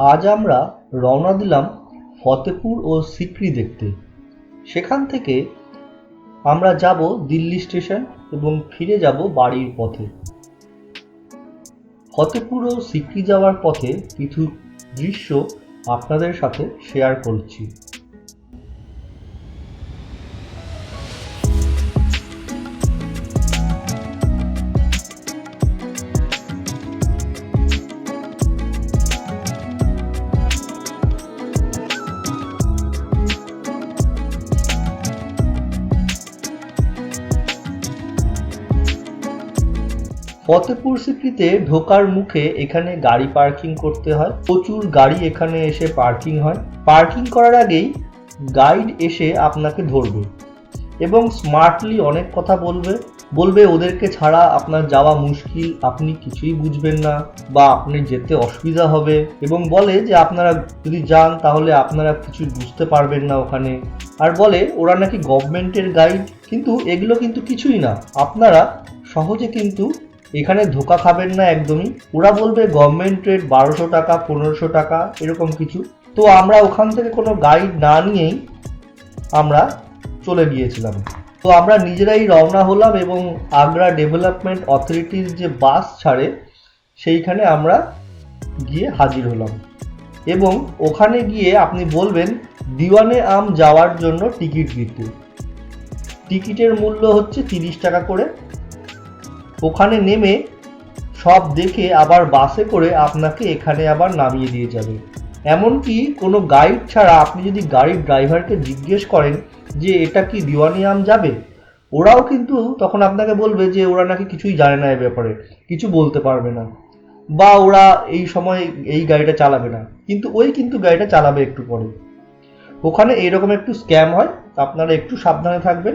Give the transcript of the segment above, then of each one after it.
আজ আমরা রওনা দিলাম ফতেপুর ও সিকরি দেখতে। সেখান থেকে আমরা যাব দিল্লি স্টেশন এবং ফিরে যাব বাড়ির পথে। ফতেপুর ও সিকরি যাওয়ার পথে কিছু দৃশ্য আপনাদের সাথে শেয়ার করছি। ফতেপুর সিক্রিতে ঢোকার মুখে এখানে গাড়ি পার্কিং করতে হয়। প্রচুর গাড়ি এখানে এসে পার্কিং হয়। পার্কিং করার আগেই গাইড এসে আপনাকে ধরবে এবং স্মার্টলি অনেক কথা বলবে। বলবে, ওদেরকে ছাড়া আপনার যাওয়া মুশকিল। আপনি কিছুই বুঝবেন না বা আপনি যেতে অসুবিধা হবে। এবং বলে যে, আপনারা যদি যান, তাহলে আপনারা কিছু বুঝতে পারবেন না ওখানে। আর বলে, ওরা নাকি গভর্নমেন্টের গাইড কিন্তু এগুলো কিন্তু কিছুই না। আপনারা সহজে কিন্তু এখানে ধোকা খাবেন না একদমই। ওরা বলবে গভর্নমেন্ট রেট বারোশো টাকা, পনেরোশো টাকা, এরকম কিছু। তো আমরা ওখান থেকে কোনো গাইড না নিয়েই আমরা চলে গিয়েছিলাম। তো আমরা নিজেরাই রওনা হলাম এবং আগ্রা ডেভেলপমেন্ট অথরিটির যে বাস ছাড়ে, সেইখানে আমরা গিয়ে হাজির হলাম। এবং ওখানে গিয়ে আপনি বলবেন, দিওয়ানে আম যাওয়ার জন্য টিকিট দিতে। টিকিটের মূল্য হচ্ছে তিরিশ টাকা করে। ওখানে নেমে সব দেখে আবার বাসে করে আপনাকে এখানে আবার নামিয়ে দিয়ে যাবে। এমনকি কোনো গাইড ছাড়া আপনি যদি গাড়ির ড্রাইভারকে জিজ্ঞেস করেন যে, এটা কি দিওয়ানিয়াম যাবে? ওরাও কিন্তু তখন আপনাকে বলবে যে, ওরা নাকি কিছুই জানে না এ ব্যাপারে, কিছু বলতে পারবে না। বা ওরা এই সময় এই গাড়িটা চালাবে না, কিন্তু ওই কিন্তু গাড়িটা চালাবে একটু পরে। ওখানে এরকম একটু স্ক্যাম হয়, আপনারা একটু সাবধানে থাকবেন।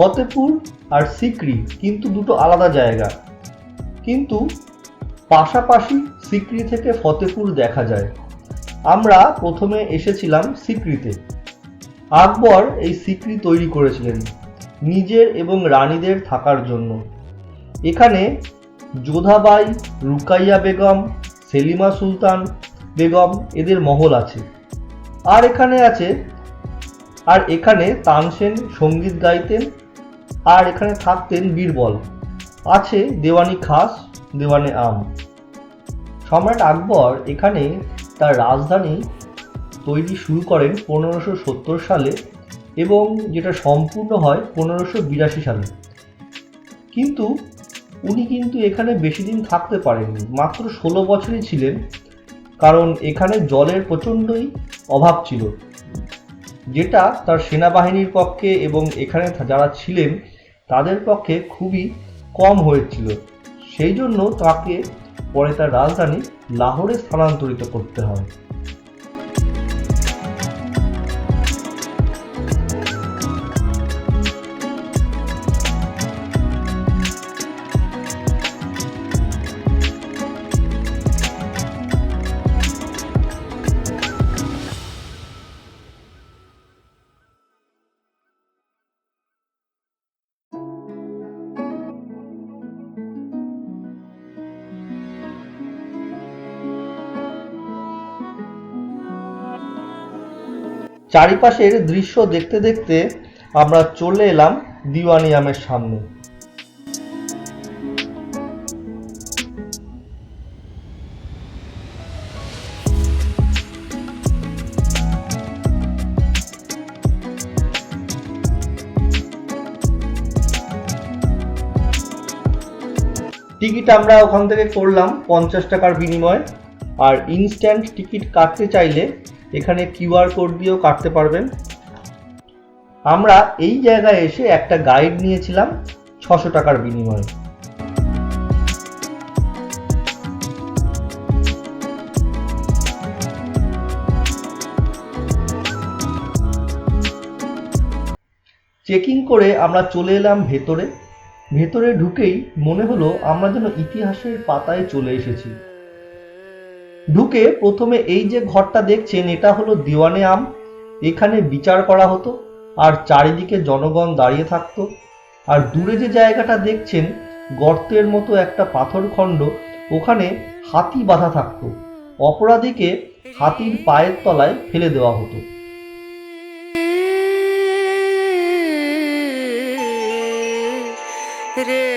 ফতেপুর আর সিকরি কিন্তু দুটো আলাদা জায়গা। কিন্তু পাশাপাশি সিকরি থেকে ফতেপুর দেখা যায়। আমরা প্রথমে এসেছিলাম সিকরিতে। আকবর এই সিকরি তৈরি করেছিলেন নিজের এবং রানীদের থাকার জন্য। এখানে যোধাবাই, রুকাইয়া বেগম, সেলিমা সুলতান বেগম এদের মহল আছে। আর এখানে আছে, আর এখানে তানসেন সংগীত গাইতেন আর এখানে থাকতেন বীরবল। আছে দেওয়ানি খাস, দেওয়ানে আম। সম্রাট আকবর এখানে তার রাজধানী তৈরি শুরু করেন পনেরোশো সত্তর সালে এবং যেটা সম্পূর্ণ হয় পনেরোশো বিরাশি সালে। কিন্তু উনি কিন্তু এখানে বেশি দিন থাকতে পারেননি, মাত্র ষোলো বছরই ছিলেন। কারণ এখানে জলের প্রচণ্ডই অভাব ছিল। যেটা তার সেনাবাহিনীর পক্ষে এবং এখানে যারা ছিলেন, তাদের পক্ষে খুবই কম হয়েছিল। সেই জন্য তাকে পরে তার রাজধানী লাহোরে স্থানান্তরিত করতে হয়। চারিপাশের দৃশ্য দেখতে দেখতে আমরা চলে এলাম দিওয়ানিয়ামের সামনে। টিকিট আমরা ওখান থেকে করলাম পঞ্চাশ টাকার বিনিময়ে। আর ইনস্ট্যান্ট টিকিট কাটতে চাইলে এখানে কিউআর কোড দিয়েও কাটতে পারবেন। আমরা এই জায়গায় এসে একটা গাইড নিয়েছিলাম ছশো টাকার বিনিময়ে। চেকিং করে আমরা চলে এলাম ভেতরে। ভেতরে ঢুকেই মনে হলো আমরা যেন ইতিহাসের পাতায় চলে এসেছি। ঢুকে প্রথমে এই যে ঘরটা দেখছেন, এটা হলো দিওয়ানে আম। এখানে বিচার করা হতো, আর চারিদিকে জনগণ দাঁড়িয়ে থাকতো। আর দূরে যে জায়গাটা দেখছেন, গর্তের মতো একটা পাথরখণ্ড ওখানে হাতি বাঁধা থাকতো। অপরাধীকে হাতির পায়ের তলায় ফেলে দেওয়া হতো। রে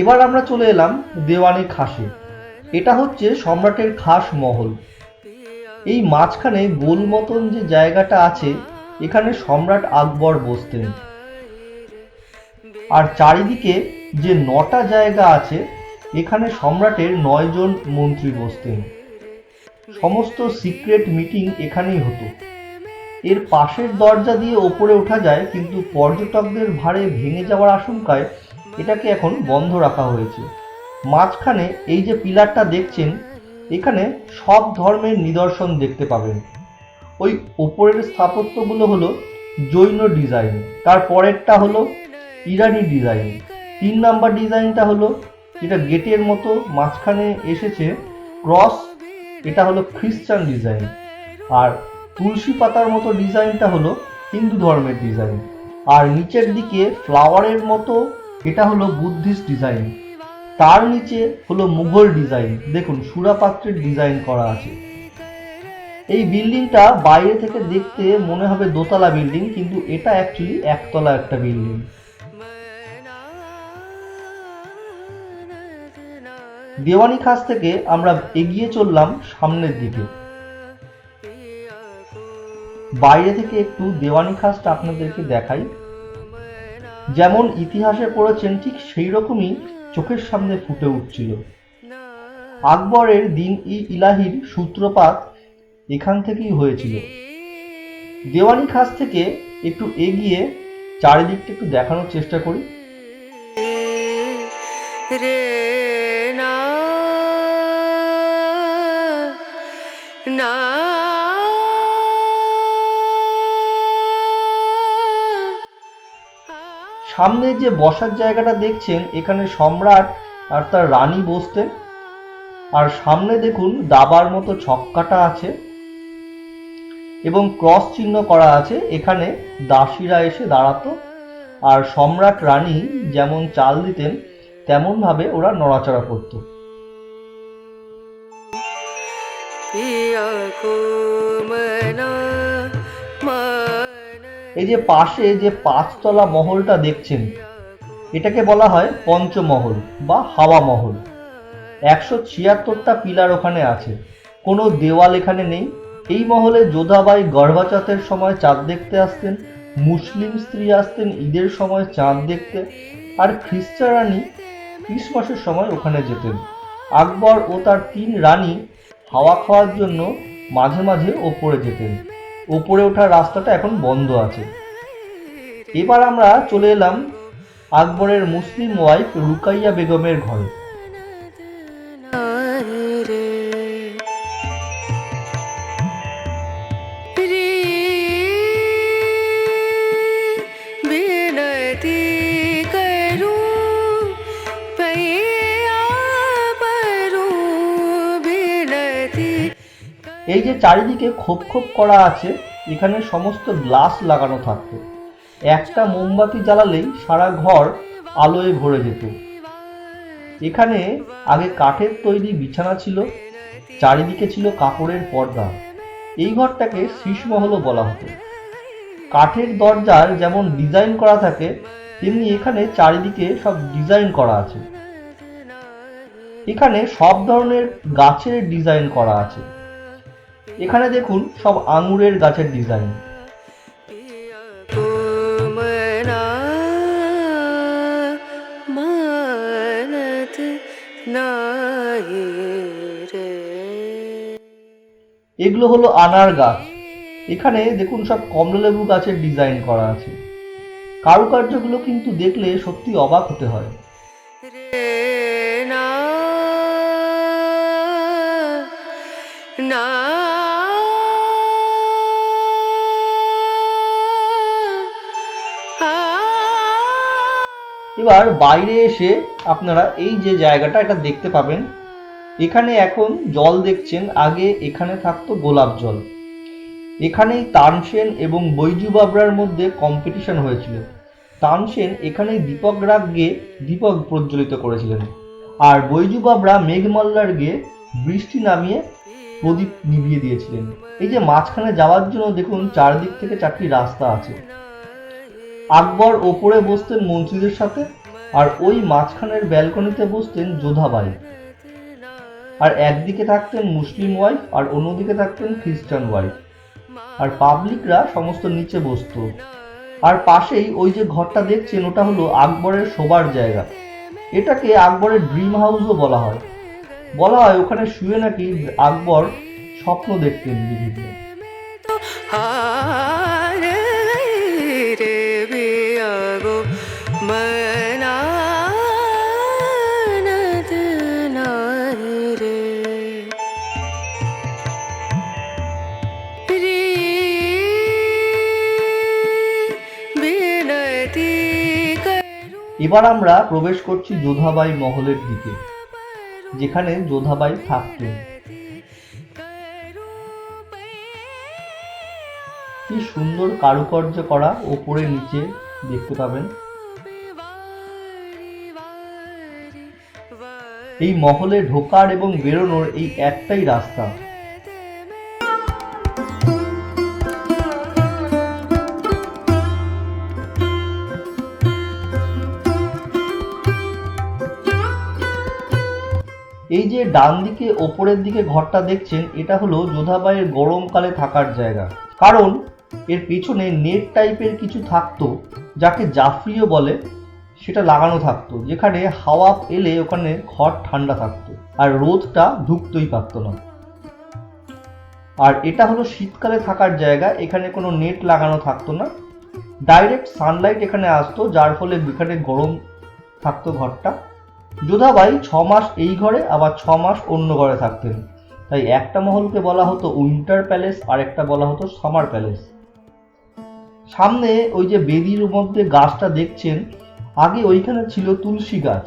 এবার আমরা চলে এলাম দেওয়ানি খাসে। এটা হচ্ছে সম্রাটের খাস মহল। এই মাঝখানে গোল মতন যে জায়গাটা আছে, এখানে সম্রাট আকবর বসতেন। আর চারিদিকে যে নটা জায়গা আছে, এখানে সম্রাটের নয়জন মন্ত্রী বসতেন। সমস্ত সিক্রেট মিটিং এখানেই হতো। এর পাশের দরজা দিয়ে ওপরে ওঠা যায়, কিন্তু পর্যটকদের ভারে ভেঙে যাওয়ার আশঙ্কায় এটাকে এখন বন্ধ রাখা হয়েছে। মাঝখানে এই যে পিলারটা দেখছেন, এখানে সব ধর্মের নিদর্শন দেখতে পাবেন। ওই ওপরের স্থাপত্যগুলো হলো জৈন ডিজাইন, তার পরেরটা হলো ইরানি ডিজাইন। তিন নাম্বার ডিজাইনটা হলো যেটা গেটের মতো মাঝখানে এসেছে, ক্রস, এটা হলো খ্রিস্টান ডিজাইন। আর তুলসী পাতার মতো ডিজাইনটা হলো হিন্দু ধর্মের ডিজাইন। আর নিচের দিকে ফ্লাওয়ারের মতো এটা হলো বুদ্ধিস্ট ডিজাইন। তার নিচে হলো মুঘল ডিজাইন। দেখুন, সুরাপাত্রের ডিজাইন করা আছে। এই বিল্ডিংটা বাইরে থেকে দেখতে মনে হবে দোতলা বিল্ডিং, কিন্তু এটা অ্যাকচুয়ালি একতলা একটা বিল্ডিং। দেওয়ানি খাস থেকে আমরা এগিয়ে চললাম সামনের দিকে। বাইরে থেকে একটু দেওয়ানি খাসটা আপনাদেরকে দেখাই। যেমন ইতিহাসে পড়েছেন ঠিক সেই রকমই চোখের সামনে ফুটে উঠছিল। আকবরের দিন ই ইলাহির সূত্রপাত এখান থেকেই হয়েছিল। দেওয়ানি খাস থেকে একটু এগিয়ে চারিদিকটা একটু দেখানোর চেষ্টা করি। রে না না সামনে যে বসার জায়গাটা দেখছেন, এখানে সম্রাট আর তার রানী বসতেন। আর সামনে দেখুন, দাবার মতো ছক্কাটা আছে এবং ক্রস চিহ্ন করা আছে। এখানে দাসীরা এসে দাঁড়াতো আর সম্রাট, রানী যেমন চাল দিতেন, তেমনভাবে ওরা নড়াচড়া করত। ইয়া এই যে পাশে যে পাঁচতলা মহলটা দেখছেন, এটাকে বলা হয় পঞ্চমহল বা হাওয়া মহল। একশো ছিয়াত্তরটা পিলার ওখানে আছে। কোনো দেওয়াল এখানে নেই। এই মহলে যোধাবাই গর্ভাচাতের সময় চাঁদ দেখতে আসতেন, মুসলিম স্ত্রী আসতেন ঈদের সময় চাঁদ দেখতে, আর খ্রিস্টান রানী ক্রিসমাসের সময় ওখানে যেতেন। আকবর ও তার তিন রানী হাওয়া খাওয়ার জন্য মাঝে মাঝে ওপরে যেতেন। ওপরে ওঠার রাস্তাটা এখন বন্ধ আছে। এবার আমরা চলে এলাম আকবরের মুসলিম ওয়াইফ রুকাইয়া বেগমের ঘরে। এই যে চারিদিকে খোপ খোপ করা আছে, এখানে সমস্ত গ্লাস লাগানো থাকতো। একটা মোমবাতি জ্বালালেই সারা ঘর আলোয় ভরে যেত। এখানে আগে কাঠের তৈরি বিছানা ছিল, চারিদিকে ছিল কাপড়ের পর্দা। এই ঘরটাকে শীষমহলও বলা হতো। কাঠের দরজার যেমন ডিজাইন করা থাকে, তেমনি এখানে চারিদিকে সব ডিজাইন করা আছে। এখানে সব ধরনের গাছের ডিজাইন করা আছে। এখানে দেখুন সব আঙুরের গাছের ডিজাইন এগুলো হলো আনার গাছ। এখানে দেখুন সব কমলালেবু গাছের ডিজাইন করা আছে। কারুকার্যগুলো কিন্তু দেখলে সত্যি অবাক হতে হয়। না এবার বাইরে এসে আপনারা এই যে জায়গাটা এটা দেখতে পাবেন। এখানে এখন জল দেখছেন, আগে এখানে থাকতো গোলাপ জল। এখানেই তানসেন এবং বৈজু বাবরার মধ্যে কম্পিটিশন হয়েছিল। তানসেন এখানেই দীপক রাগ গিয়ে দীপক প্রজ্বলিত করেছিলেন। আর বৈজু বাবরা মেঘমল্লার গিয়ে বৃষ্টি নামিয়ে প্রদীপ নিভিয়ে দিয়েছিলেন। এই যে মাঝখানে যাওয়ার জন্য দেখুন, চারদিক থেকে চারটি রাস্তা আছে। আকবর ওপরে বসতেন মন্ত্রীদের সাথে আর ওই মাঝখানের ব্যালকনিতে বসতেন যোধাবাই আর একদিকে থাকতেন মুসলিম ওয়াইফ আর অন্যদিকে থাকতেন খ্রিস্টান ওয়াইফ আর পাবলিকরা সমস্ত নিচে বসতো। আর পাশেই ওই যে ঘরটা দেখছেন, ওটা হলো আকবরের শোবার জায়গা। এটাকে আকবরের ড্রিম হাউসও বলা হয়। বলা হয় ওখানে শুয়ে নাকি আকবর স্বপ্ন দেখতেন বিভিন্ন এবার আমরা প্রবেশ করছি যোধাবাই মহলের দিকে, যেখানে যোধাবাই থাকতেন। কি সুন্দর কারুকার্য করা ওপরে নিচে দেখতে পাবেন। এই মহলে ঢোকার এবং বেরোনোর এই একটাই রাস্তা। এই যে ডান দিকে, ওপরের দিকে ঘরটা দেখছেন, এটা হলো যোধাবাইয়ের গরমকালে থাকার জায়গা। কারণ এর পেছনে নেট টাইপের কিছু থাকতো, যাকে জাফরিও বলে। সেটা লাগানো থাকতো। যেখানে হাওয়া এলে ওখানে ঘর ঠান্ডা থাকতো আর রোদটা ঢুকতেই পারতো না। আর এটা হলো শীতকালে থাকার জায়গা, এখানে কোনো নেট লাগানো থাকতো না। ডাইরেক্ট সানলাইট এখানে আসতো, যার ফলে এখানে গরম থাকতো ঘরটা। যোধাবাই ছ মাস এই ঘরে, আবার ছ মাস অন্য ঘরে থাকতেন। তাই একটা মহলকে বলা হতো উইন্টার প্যালেস আর একটা বলা হতো সামার প্যালেস। সামনে ওই যে বেদির মধ্যে গাছটা দেখছেন আগে ওইখানে ছিল তুলসী গাছ।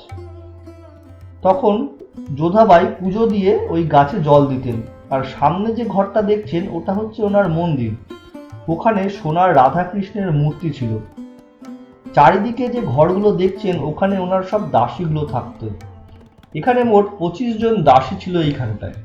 তখন যোধাবাই পুজো দিয়ে ওই গাছে জল দিতেন। আর সামনে যে ঘরটা দেখছেন, ওটা হচ্ছে ওনার মন্দির। ওখানে সোনার রাধাকৃষ্ণের মূর্তি ছিল। চারিদিকে যে ঘরগুলো দেখছেন, ওখানে ওনার সব দাসীগুলো থাকতো এখানে মোট পঁচিশ জন দাসী ছিল এইখানটায়।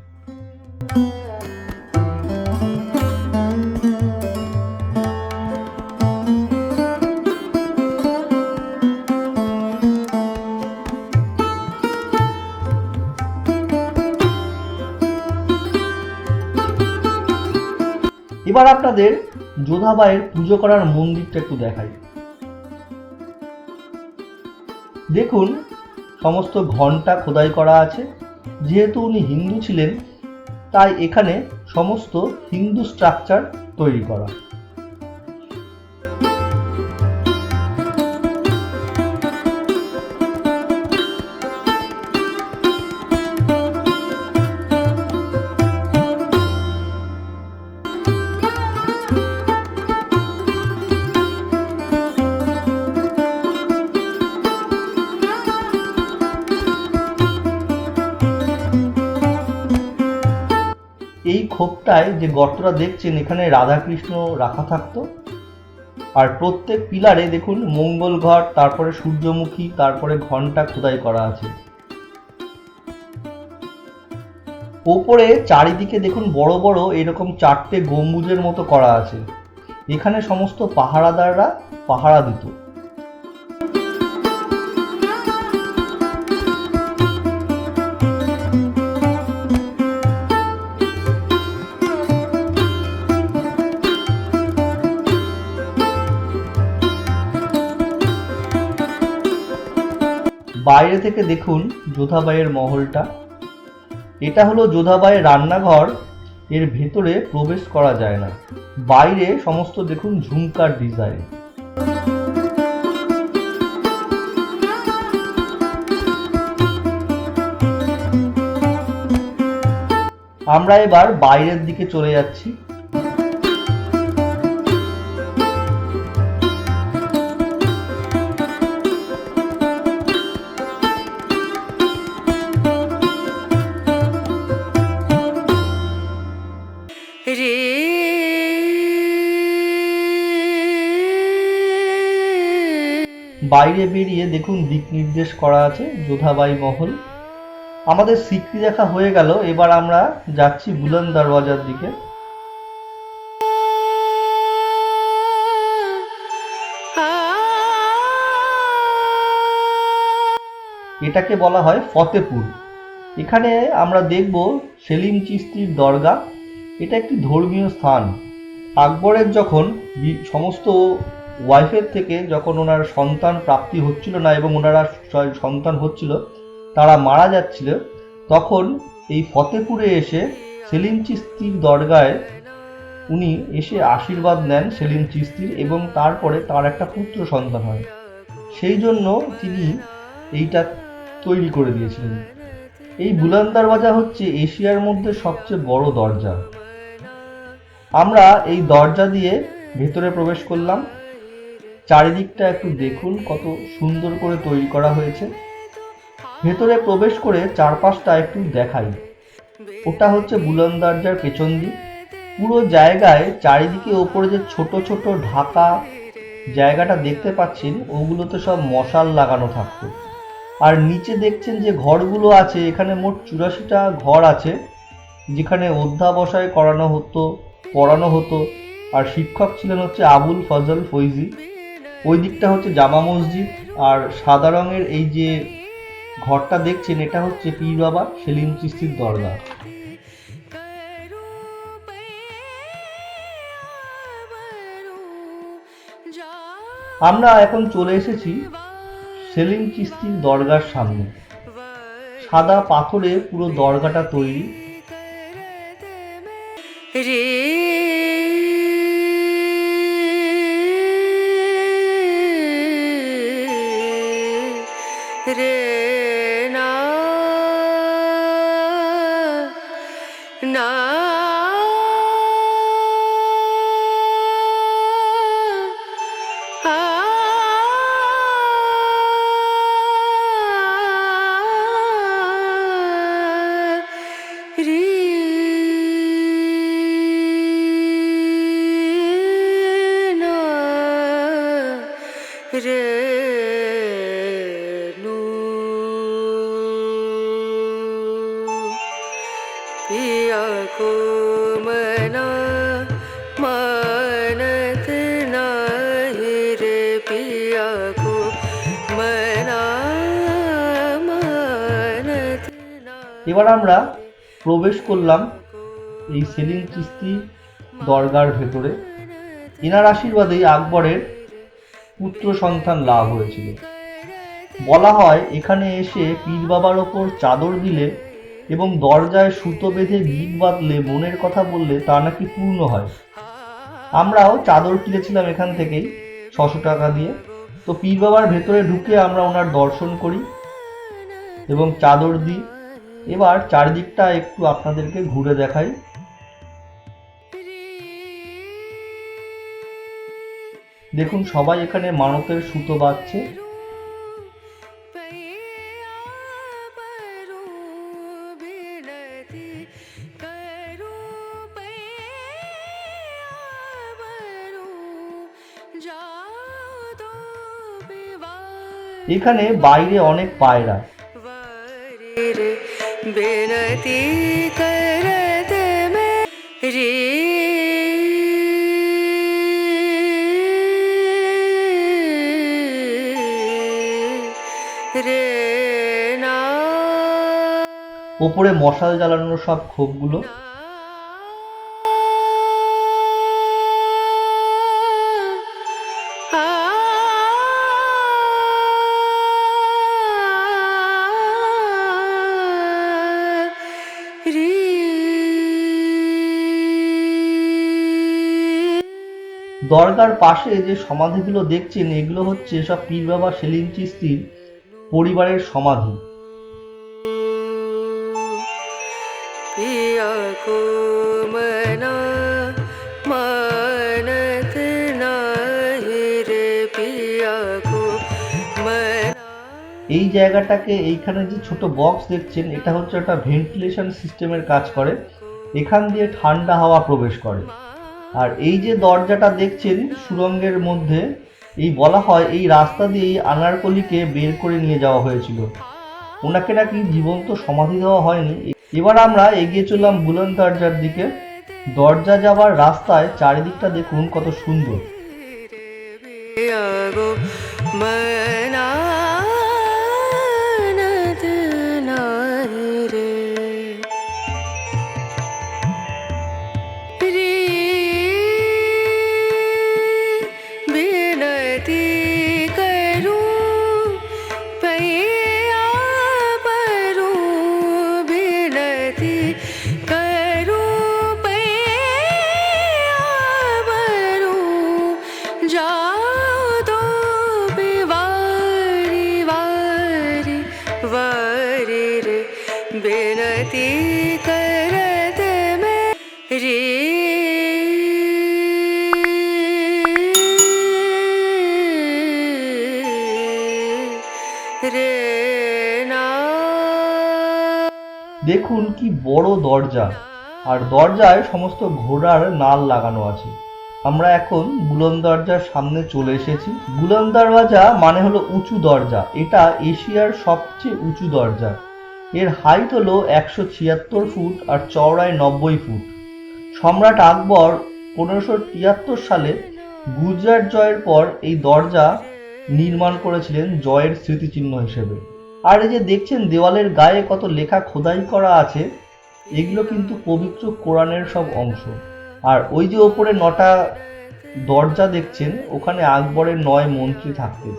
এবার আপনাদের যোধাবাইয়ের পুজো করার মন্দিরটা একটু দেখাই। দেখুন, সমস্ত ঘণ্টা খোদাই করা আছে। যেহেতু উনি হিন্দু ছিলেন, তাই এখানে সমস্ত হিন্দু স্ট্রাকচার তৈরি করা। খোপটায় যে গর্তটা দেখছেন, এখানে রাধাকৃষ্ণ রাখা থাকতো। আর প্রত্যেক পিলারে দেখুন, মঙ্গল ঘর, তারপরে সূর্যমুখী, তারপরে ঘণ্টা খোদাই করা আছে। ওপরে চারিদিকে দেখুন, বড় বড় এরকম চারটে গম্বুজের মতো করা আছে। এখানে সমস্ত পাহারাদাররা পাহারা দিত। বাইরে থেকে দেখুন যোধাবাইয়ের মহলটা। এটা হলো যোধাবাইয়ের রান্নাঘর। এর ভেতরে প্রবেশ করা যায় না। বাইরে সমস্ত দেখুন ঝুমকার ডিজাইন। আমরা এবার বাইরের দিকে চলে যাচ্ছি। বাইরে বেরিয়ে দেখুন দিক নির্দেশ করা আছে, যোধাবাই মহল। আমাদের সিকরি দেখা হয়ে গেল, এবার আমরা যাচ্ছি বুলন দরওয়াজার দিকে। এটাকে বলা হয় ফতেপুর। এখানে আমরা দেখব সেলিম চিস্তির দরগা। এটা একটি ধর্মীয় স্থান। আকবরের যখন সমস্ত ওয়াইফের থেকে যখন ওনার সন্তান প্রাপ্তি হচ্ছিল না এবং ওনারা সন্তান হচ্ছিল, তারা মারা যাচ্ছিল, তখন এই ফতেপুরে এসে সেলিম চিস্তির দরগায় উনি এসে আশীর্বাদ নেন সেলিম চিস্তির এবং তারপরে তার একটা পুত্র সন্তান হয়। সেই জন্য তিনি এইটা তৈরি করে দিয়েছিলেন। এই বুলান দরওয়াজা হচ্ছে এশিয়ার মধ্যে সবচেয়ে বড় দরজা। আমরা এই দরজা দিয়ে ভেতরে প্রবেশ করলাম। চারিদিকটা একটু দেখুন কত সুন্দর করে তৈরি করা হয়েছে। ভেতরে প্রবেশ করে চারপাশটা একটু দেখাই। ওটা হচ্ছে বুলন দরজার পেছন দিক। পুরো জায়গায় চারিদিকে ওপরে যে ছোট ছোট ঢাকা জায়গাটা দেখতে পাচ্ছেন, ওগুলোতে সব মশাল লাগানো থাকতো। আর নিচে দেখছেন যে ঘরগুলো আছে, এখানে মোট চুরাশিটা ঘর আছে, যেখানে অধ্যাবসায় করানো হতো, পড়ানো হতো। আর শিক্ষক ছিলেন হচ্ছে আবুল ফজল ফৈজি। ওই দিকটা হচ্ছে জামা মসজিদ, আর সাদা রঙের এই যে ঘরটা দেখছেন, এটা হচ্ছে পীর বাবা সেলিম চিস্তির দরগা। আমরা এখন চলে এসেছি সেলিম চিস্তির দরগার সামনে। সাদা পাথরে পুরো দরগাটা তৈরি। এবার আমরা প্রবেশ করলাম এই সেলিম চিস্তি দরগার ভেতরে। এনার আশীর্বাদেই আকবরের পুত্র সন্তান লাভ হয়েছিল। বলা হয়, এখানে এসে পীর বাবার ওপর চাদর দিলে এবং দরজায় সুতো বেঁধে গিট বাঁধলে মনের কথা বললে তা নাকি পূর্ণ হয়। আমরাও চাদর কিনেছিলাম এখান থেকেই ছশো টাকা দিয়ে। তো পীর বাবার ভেতরে ঢুকে আমরা ওনার দর্শন করি এবং চাদর দিই। এবার চারিদিকটা একটু আপনাদেরকে ঘুরে দেখাই। দেখুন, সবাই এখানে মানতের সুতো বাঁধছে। এখানে বাইরে অনেক পায়রা। बेनती करत में रे रे ना ওপরে মশাল জ্বালানোর সব খোপগুলো ঝর্ণাটার পাশে যে সমাধিগুলো দেখছেন এগুলো হচ্ছে সব পীর বাবা সেলিম চিস্তির পরিবারের সমাধি। এই জায়গাটাকে এইখানে যে ছোট বক্স দেখছেন এটা হচ্ছে একটা ভেন্টিলেশন সিস্টেমের কাজ করে। এখান দিয়ে ঠান্ডা হাওয়া প্রবেশ করে। আর এই যে দরজাটা দেখছেন সুরঙ্গের মধ্যে, এই বলা হয় এই রাস্তা দিয়ে আনারকলিকে বের করে নিয়ে যাওয়া হয়েছিল। ওনাকে নাকি জীবন্ত সমাধি দেওয়া হয়নি। এবার আমরা এগিয়ে চললাম বুলন দরজার দিকে। দরজা যাওয়ার রাস্তায় চারিদিকটা দেখুন কত সুন্দর। দেখুন কি বড় দরজা। আর দরজায় সমস্ত ঘোড়ার নাল লাগানো আছে। আমরা এখন গুলন দরজার সামনে চলে এসেছি। গুলন দরওয়াজা মানে হলো উঁচু দরজা। এটা এশিয়ার সবচেয়ে উঁচু দরজা। এর হাইট হলো একশো ছিয়াত্তর ফুট আর চওড়ায় নব্বই ফুট। সম্রাট আকবর পনেরোশো তিয়াত্তর সালে গুজরাট জয়ের পর এই দরজা নির্মাণ করেছিলেন জয়ের স্মৃতিচিহ্ন হিসেবে। আর এই যে দেখছেন দেওয়ালের গায়ে কত লেখা খোদাই করা আছে, এগুলো কিন্তু পবিত্র কোরআনের সব অংশ। আর ওই যে ওপরে নটা দরজা দেখছেন, ওখানে আকবরের নয় মন্ত্রী থাকতেন।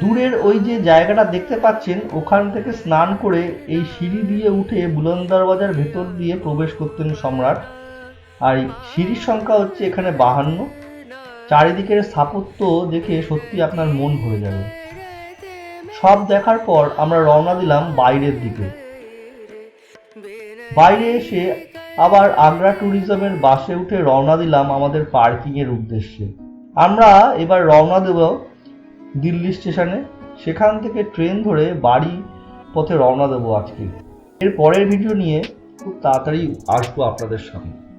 দূরের ওই যে জায়গাটা দেখতে পাচ্ছেন, ওখান থেকে স্নান করে এই সিঁড়ি দিয়ে উঠে বুলন্দ দরওয়াজার ভেতর দিয়ে প্রবেশ করতেন সম্রাট। আর সিঁড়ির সংখ্যা হচ্ছে এখানে বাহান্ন। চারিদিকের স্থাপত্য দেখে সত্যি আপনার মন ভরে যাবে। সব দেখার পর আমরা রওনা দিলাম বাইরের দিকে। বাইরে এসে আবার আগ্রা ট্যুরিজমের বাসে উঠে রওনা দিলাম আমাদের পার্কিং এর উদ্দেশ্যে। আমরা এবার রওনা দেব দিল্লি স্টেশনে। সেখান থেকে ট্রেন ধরে বাড়ি পথে রওনা দেবো আজকে। এর পরের ভিডিও নিয়ে খুব তাড়াতাড়ি আসব আপনাদের সামনে।